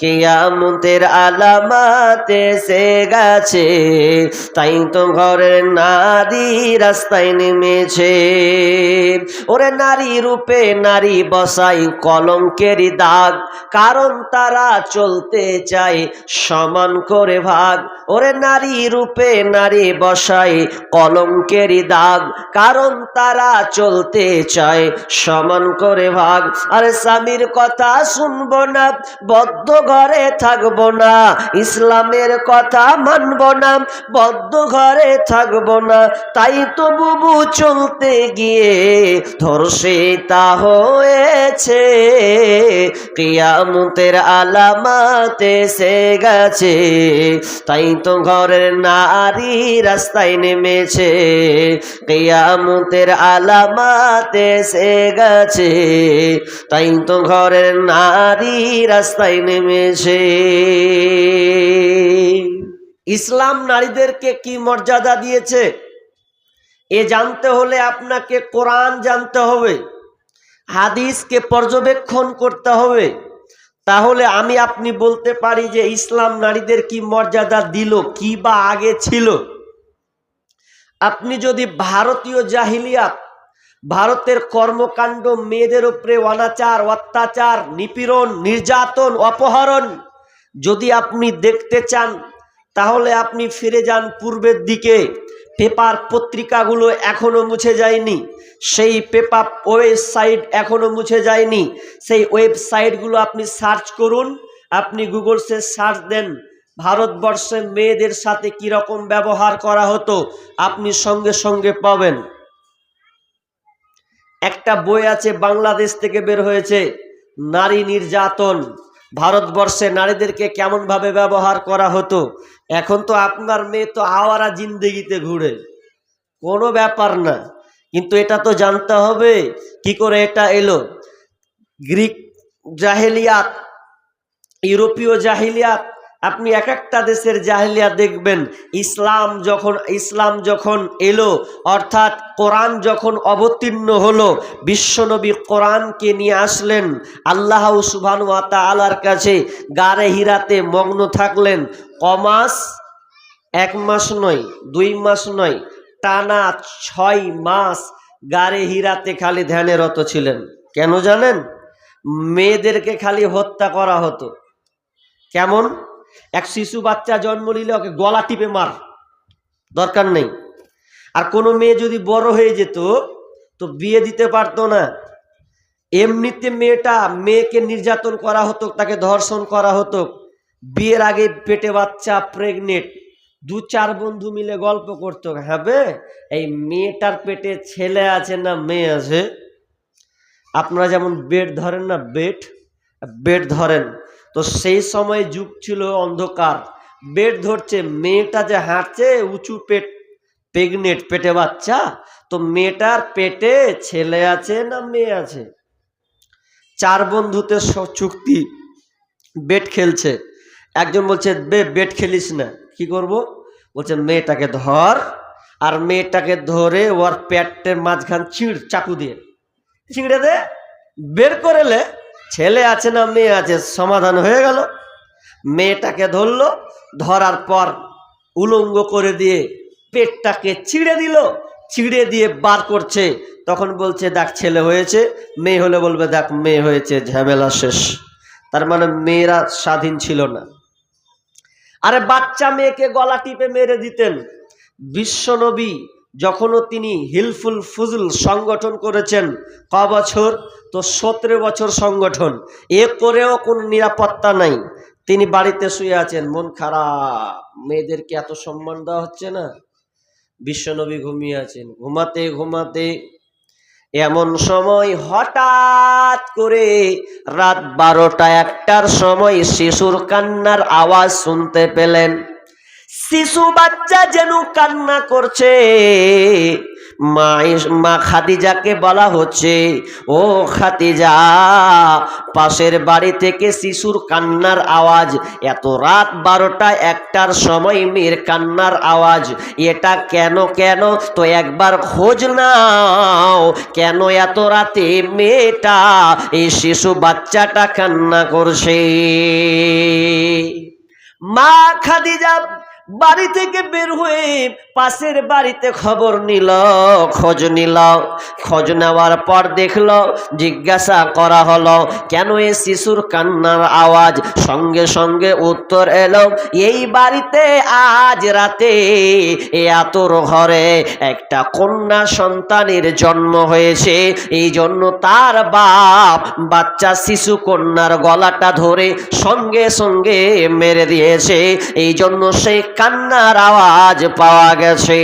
কিয়ামতের আলামাতে সে গেছে, তাই তো ঘরের নারী রাস্তায় নেমেছে। ওরে নারী রূপে নারী বসাই কলঙ্কের দাগ, কারণ তারা চলতে চায় সমান করে ভাগ। ওরে নারী রূপে নারী বসাই কলঙ্কের দাগ, কারণ তারা চলতে চায় সমান করে ভাগ। আরে স্বামীর কথা শুনব না, বদ্ধ ঘরে থাকব না, ইসলামের কথা মানব না, বদ্ধ ঘরে থাকব না, তাই তো বুবু চলতে গিয়ে ধর্ষিতা হয়েছে। কিয়ামতের আলামাতে সে গেছে, তাই তো ঘরের নারী রাস্তায় নেমেছে। কিয়ামতের আলামাতে সে গেছে, তাই তো ঘরের নারী রাস্তায় নেমেছে ইসলাম নারীদেরকে কি মর্যাদা দিয়েছে? এ জানতে হলে আপনাকে কোরআন জানতে হবে, হাদিসকে পর্যবেক্ষণ করতে হবে। তাহলে আমি আপনি বলতে পারি যে ইসলাম নারীদের কি মর্যাদা দিল, কি বা আগে ছিল। আপনি যদি ভারতীয় জাহিলিয়াত ভারতের কর্মকাণ্ড, মেয়েদের উপরে অনাচার, অত্যাচার, নিপীড়ন, নির্যাতন, অপহরণ। যদি আপনি দেখতে চান, তাহলে আপনি ফিরে যান পূর্বের দিকে। পেপার পত্রিকাগুলো এখনও মুছে যায়নি। সেই পেপার ওয়েবসাইট এখনও মুছে যায়নি। সেই ওয়েবসাইটগুলো আপনি সার্চ করুন, আপনি গুগলসে সার্চ দেন ভারতবর্ষে মেয়েদের সাথে কি রকম ব্যবহার করা হতো, আপনি সঙ্গে সঙ্গে পাবেন। একটা বই আছে বাংলাদেশ থেকে বের হয়েছে, নারী নির্যাতন। ভারতবর্ষে নারীদেরকে কেমনভাবে ব্যবহার করা হতো? এখন তো আপনার মেয়ে তো আওয়ারা জিন্দেগিতে ঘুরে। কোনো ব্যাপার না। কিন্তু এটা তো জানতে হবে, কি করে এটা এলো? গ্রিক জাহেলিয়াত, ইউরোপীয় জাহিলিয়াত আপনি এক একটা দেশের জাহিলিয়া দেখবেন, ইসলাম যখন ইসলাম যখন এলো, অর্থাৎ কোরআন যখন অবতীর্ণ হলো, বিশ্বনবী কোরআনকে নিয়ে আসলেন, আল্লাহ সুবহান ওয়া তাআলার কাছে গারে হিরাতে মগ্ন থাকলেন। কমাস এক মাস নয়, দুই মাস নয়, টানা ছয় মাস গারে হিরাতে খালি ধ্যানেরত ছিলেন। কেন জানেন? মেয়েদেরকে খালি হত্যা করা হতো। কেমন? এক শিশু বাচ্চা জন্ম নিলে ওকে গলা টিপে মার। দরকার নেই। আর কোনো মেয়ে যদি বড় হয়ে যেত, তো বিয়ে দিতে পারতো না। এমনিতে মেয়েটা মেয়েকে নির্যাতন করা হতো, তাকে ধর্ষণ করা হতো। বিয়ের আগে পেটে বাচ্চা প্রেগনেন্ট দু চার বন্ধু মিলে গল্প করতো হবে এই মেয়েটার পেটে ছেলে আছে না মেয়ে আছে? আপনারা যেমন বেড ধরেন না, বেড বেড ধরেন। তো সেই সময় যুগ ছিল অন্ধকার। বেড ধরছে, মেয়েটা যে হাঁটছে, উঁচু পেট প্রেগনেন্ট পেটে বাচ্চা, তো মেয়েটার পেটে ছেলে আছে না মেয়ে আছে? চার বন্ধুতে চুক্তি, বেট খেলছে। একজন বলছে, বে, বেট খেলিস না। কি করব? বলছে, মেয়েটাকে ধর। আর মেয়েটাকে ধরে ওর পেটের মাঝখান চিড় চাকু দিয়ে। চিড়ে দে, বের করেলে ছেলে আছে না মেয়ে আছে, সমাধান হয়ে গেল। মেয়েটাকে ধরলো, ধরার পর উলঙ্গ করে দিয়ে পেটটাকে চিড়ে দিল চিড়ে দিয়ে বার করছে। তখন বলছে, দেখ, ছেলে হয়েছে, মেয়ে হলে বলবে, দেখ, মেয়ে হয়েছে, ঝামেলা শেষ। তার মানে মেয়েরা স্বাধীন ছিল না। আরে বাচ্চা মেয়েকে গলা টিপে মেরে দিতেন। বিশ্বনবী যখনও তিনি হিলফুল ফুজুল সংগঠন করেছেন, ক বছর তো সতেরো বছর সংগঠন এ করেও কোনো নিরাপত্তা নাই। তিনি বাড়িতে শুয়ে আছেন, মন খারাপ। মেয়েদেরকে এত সম্মান দেওয়া হচ্ছে না। বিশ্বনবী ঘুমিয়ে আছেন। ঘুমাতে ঘুমাতে এমন সময় হঠাৎ করে রাত বারোটা একটার সময় শিশুর কান্নার আওয়াজ শুনতে পেলেন। শিশু বাচ্চা যেন কান্না করছে। মা খাদিজাকে বলা হচ্ছে, ও খাদিজা, পাশের বাড়ি থেকে শিশুর কান্নার আওয়াজ, এত রাত বারোটা একটার সময় মেয়ের কান্নার আওয়াজ, এটা কেন কেন, তো একবার খোঁজ নাও, কেন এত রাতে মেয়েটা এই শিশু বাচ্চাটা কান্না করছে? মা খাদিজা বাড়ি থেকে বের হয়ে পাশের বাড়িতে খবর নিল, খোঁজ নিল। খোঁজ নেওয়ার পর দেখল, জিজ্ঞাসা করা হলো, কেন এই শিশুর কান্নার আওয়াজ? সঙ্গে সঙ্গে উত্তর এলো, এই বাড়িতে আজ রাতে এ আতর ঘরে একটা কন্যা সন্তানের জন্ম হয়েছে। এই জন্য তার বাপ বাচ্চা শিশু কন্যার গলাটা ধরে সঙ্গে সঙ্গে মেরে দিয়েছে। এই জন্য সেই কান্নার আওয়াজ পাওয়া গেছে।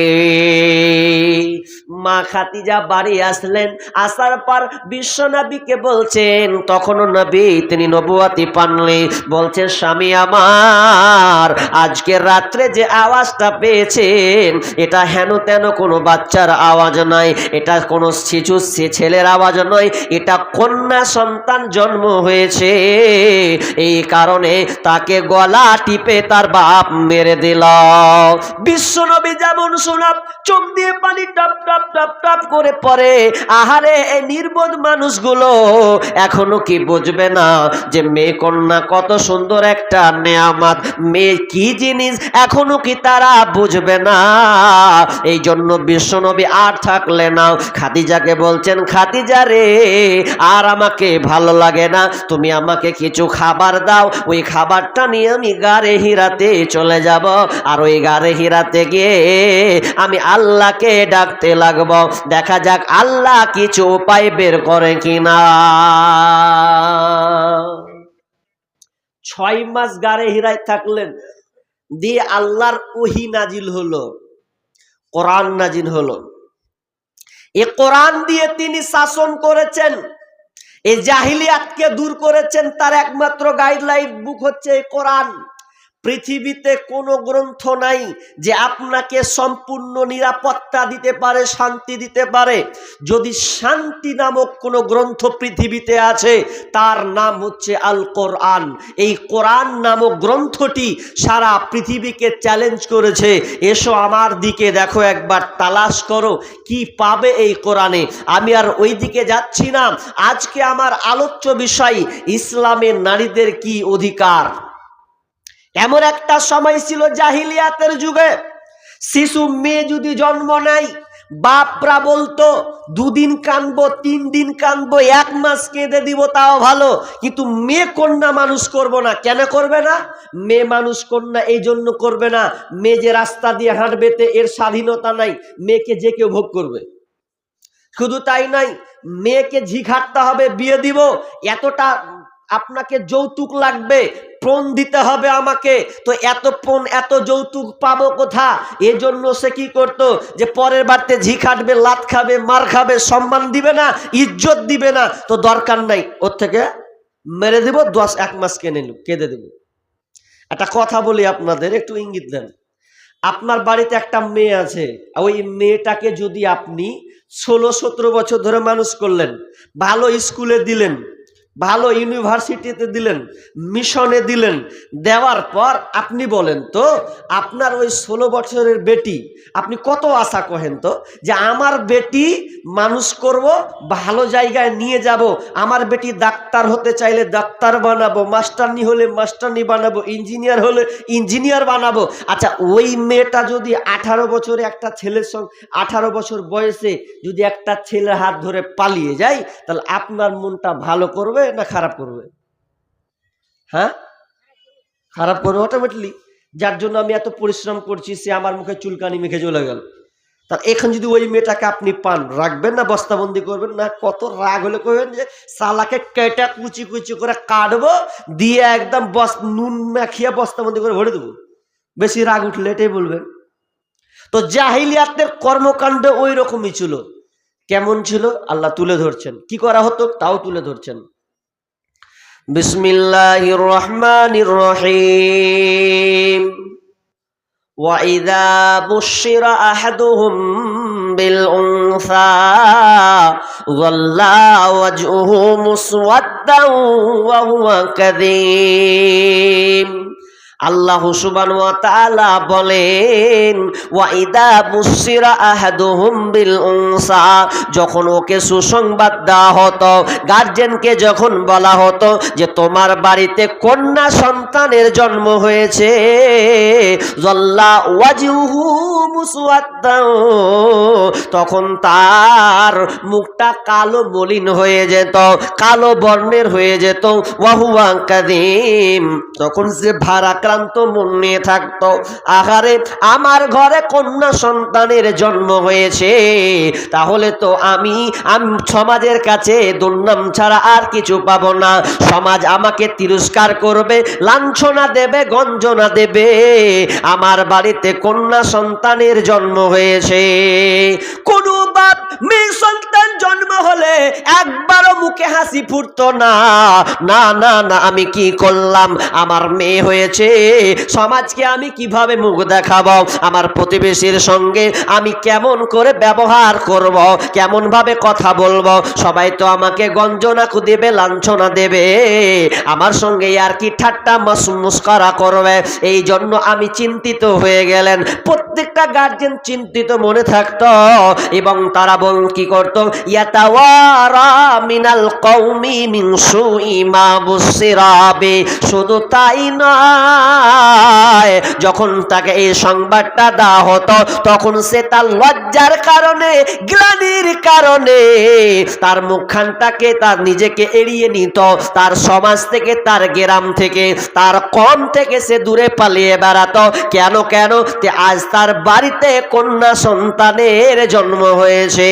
মা খাতিজা বাড়ি আসলেন, আসার পর বিশ্বনবীকে বলছেন, তখনও নবী তিনি নবুয়াতি পানলে বলছেন, স্বামী আমার, আজকে রাত্রে যে আওয়াজটা পেয়েছেন, এটা হেন তেন কোনো বাচ্চার আওয়াজ নয়। এটা কোনো শিশু ছেলের আওয়াজ নয়। এটা কন্যা সন্তান জন্ম হয়েছে। এই কারণে তাকে গলা টিপে তার বাপ মেরে দিল। বিশ্বনবী যেমন শোনাব চোখ দিয়ে পানি টপ টপ টপ টপ করে পড়ে আহারে, এই নির্বোধ মানুষগুলো এখনও কি বুঝবে না যে মেয়ে কন্যা কত সুন্দর একটা নেয়ামাত। মেয়ে কি জিনিস এখনও কি তারা বুঝবে না? এই জন্য বিশ্বনবী আর থাকলে না। খাদিজাকে বলছেন, খাদিজা রে, আর আমাকে ভালো লাগে না। তুমি আমাকে কিছু খাবার দাও। ওই খাবারটা নিয়ে আমি গাড়ে হিরাতে চলে যাব। আর ওই গাড়ে হিরাতে গিয়ে আমি আল্লাহকে ডাকতে লাগব। দেখা যাক আল্লাহ কিছু উপায় বের করে কিনা। ছয় মাস গাড়ে হিরায় থাকলেন, দিয়ে আল্লাহর ওহি নাজিল হলো, কোরআন নাজিল হলো। এ কোরআন দিয়ে তিনি শাসন করেছেন এই জাহিলিয়াতকে দূর করেছেন, তার একমাত্র গাইডলাইন বুক হচ্ছে এই কোরআন। পৃথিবীতে কোনো গ্রন্থ নাই যে আপনাকে সম্পূর্ণ নিরাপত্তা দিতে পারে, শান্তি দিতে পারে। যদি শান্তি নামক কোনো গ্রন্থ পৃথিবীতে আছে, তার নাম হচ্ছে আল কোরআন এই কোরআন নামক গ্রন্থটি সারা পৃথিবীকে চ্যালেঞ্জ করেছে। এসো আমার দিকে দেখো, একবার তালাশ করো, কি পাবে এই কোরআনে? আমি আর ওই দিকে যাচ্ছি না। আজকে আমার আলোচ্য বিষয়, ইসলামের নারীদের কি অধিকার? এমন একটা সময় ছিল জাহিলিয়াতের যুগে। শিশু মেয়ে যদি জন্ম নেয়, বাপরা বলতো, দুদিন কানবো, তিন দিন কানবো, এক মাস কেঁদে দিব, তাও ভালো। কিন্তু মেয়ে কন্যা মানুষ করব না। কেন করবে না? মেয়ে মানুষ কন্যা এই জন্য করবে না। মেয়ে যে রাস্তা দিয়ে হাঁটবেতে এর স্বাধীনতা নাই। মেয়েকে যে কেউ ভোগ করবে। শুধু তাই নাই মেয়েকে ঝিঘাটতে হবে, বিয়ে দিব। এতটা আপনাকে যৌতুক লাগবে প্রণ দিতে হবে আমাকে। তো এত প্রণ, এত যৌতুক পাবো কোথা? এজন্য সে কি করত? যে পরের বাড়তে ঝি খাটবে, লাত খাবে, মার খাবে, সম্মান দিবে না, ইজ্জত দিবে না। তো দরকার নাই, ওর থেকে মেরে দেব, দশ এক মাস কেনে নিব, কেঁদে দেব। একটা কথা বলি আপনাদের, একটু ইঙ্গিত দেন। আপনার বাড়িতে একটা মেয়ে আছে ওই মেয়েটাকে যদি আপনি ষোলো সতেরো বছর ধরে মানুষ করলেন, ভালো স্কুলে দিলেন ভালো ইউনিভার্সিটিতে দিলেন, মিশনে দিলেন, দেওয়ার পর আপনি বলেন তো, আপনার ওই ষোলো বছরের বেটি, আপনি কত আশা কহেন তো? যে আমার বেটি মানুষ করব, ভালো জায়গায় নিয়ে যাব, আমার বেটি ডাক্তার হতে চাইলে ডাক্তার বানাবো, মাস্টারনি হলে মাস্টারনি বানাবো, ইঞ্জিনিয়ার হলে ইঞ্জিনিয়ার বানাবো। আচ্ছা ওই মেয়েটা যদি আঠারো বছরে একটা ছেলের সঙ্গে আঠারো বছর বয়সে যদি একটা ছেলের হাত ধরে পালিয়ে যায়, তাহলে আপনার মনটা ভালো করবে? না খারাপ করবে? হ্যাঁ? খারাপ করবে অটোমেটিকলি যার জন্য আমি এত পরিশ্রম করছি, সে আমার মুখে চুলকানি মেখে চলে গেল। তা এখন যদি ওই মেয়েটাকে আপনি পান, রাখবেন না, বস্তাবন্দি করবেন না, কত রাগ হলে করবেন যে সালাকে কেটা কুচি কুচি করে কাটবো, দিয়ে একদম বস, নুন মাখিয়ে বস্তাবন্দি করে ভরে দেবো। বেশি রাগ উঠলে এটাই বলবেন। তো জাহিলিয়াতের কর্মকাণ্ড ওই রকমই ছিল। কেমন ছিল? আল্লাহ তুলে ধরছেন। কি করা হতো? তাও তুলে ধরছেন। বিসমিল্লাহির রহমানির রহিম وإذا بشر أحدهم بالأنثى ظل وجهه مسودا وهو كذيم আল্লাহ সুবান বলেন ওয়া ইদা বুসিরা আহাদুহুম বিল উনসা যখন ওকে সুসংবাদ দেওয়া হতো, গার্জেনকে যখন বলা হতো যে, তোমার বাড়িতে কন্যা সন্তানের জন্ম হয়েছে জল্লা ওয়াজুহু তখন তার মুখটা কালো মলিন হয়ে যেত, কালো বর্ণের হয়ে যেত ওয়াহুয়া কাদিম তখন সে ভারাক্রান্ত মন নিয়ে থাকতো। আহারে, আমার ঘরে কন্যা সন্তানের জন্ম হয়েছে। তাহলে তো আমি সমাজের কাছে দুর্নাম ছাড়া আর কিছু পাবো না। সমাজ আমাকে তিরস্কার করবে, লাঞ্ছনা দেবে, গঞ্জনা দেবে। আমার বাড়িতে কন্যা সন্তানের জন্ম হয়েছে। কোনো বাপ মেয়ে জন্ম হলে একবারও মুখে হাসি ফুটতো না। না না না, আমি কি করলাম? আমার মেয়ে হয়েছে। সমাজকে আমি কীভাবে মুখ দেখাবো? আমার প্রতিবেশীর সঙ্গে আমি কেমন করে ব্যবহার করব? কেমন ভাবে কথা বলব? সবাই তো আমাকে গঞ্জনা দেবে লাঞ্ছনা দেবে। আমার সঙ্গে আর কি ঠাট্টা মাস মুস্করা করবে? এই জন্য আমি চিন্তিত হয়ে গেলেন। প্রত্যেকটা গার্জেন চিন্তিত মনে থাকতো এবং তারা বল কি করতো? মিনাল কওমি মিন সুই মা বুসিরাবে শুধু তাই নয়, যখন তাকে এই সংবাদটা দেওয়া হতো, তখন সে তার লজ্জার কারণে, গ্লানির কারণে তার মুখখানটাকে তার নিজেকে এড়িয়ে নিত, তার সমাজ থেকে, তার গ্রাম থেকে, তার কম থেকে সে দূরে পালিয়ে বেড়াতো। কেন কেন? আজ তার বাড়িতে কন্যা সন্তানের জন্ম হয়েছে।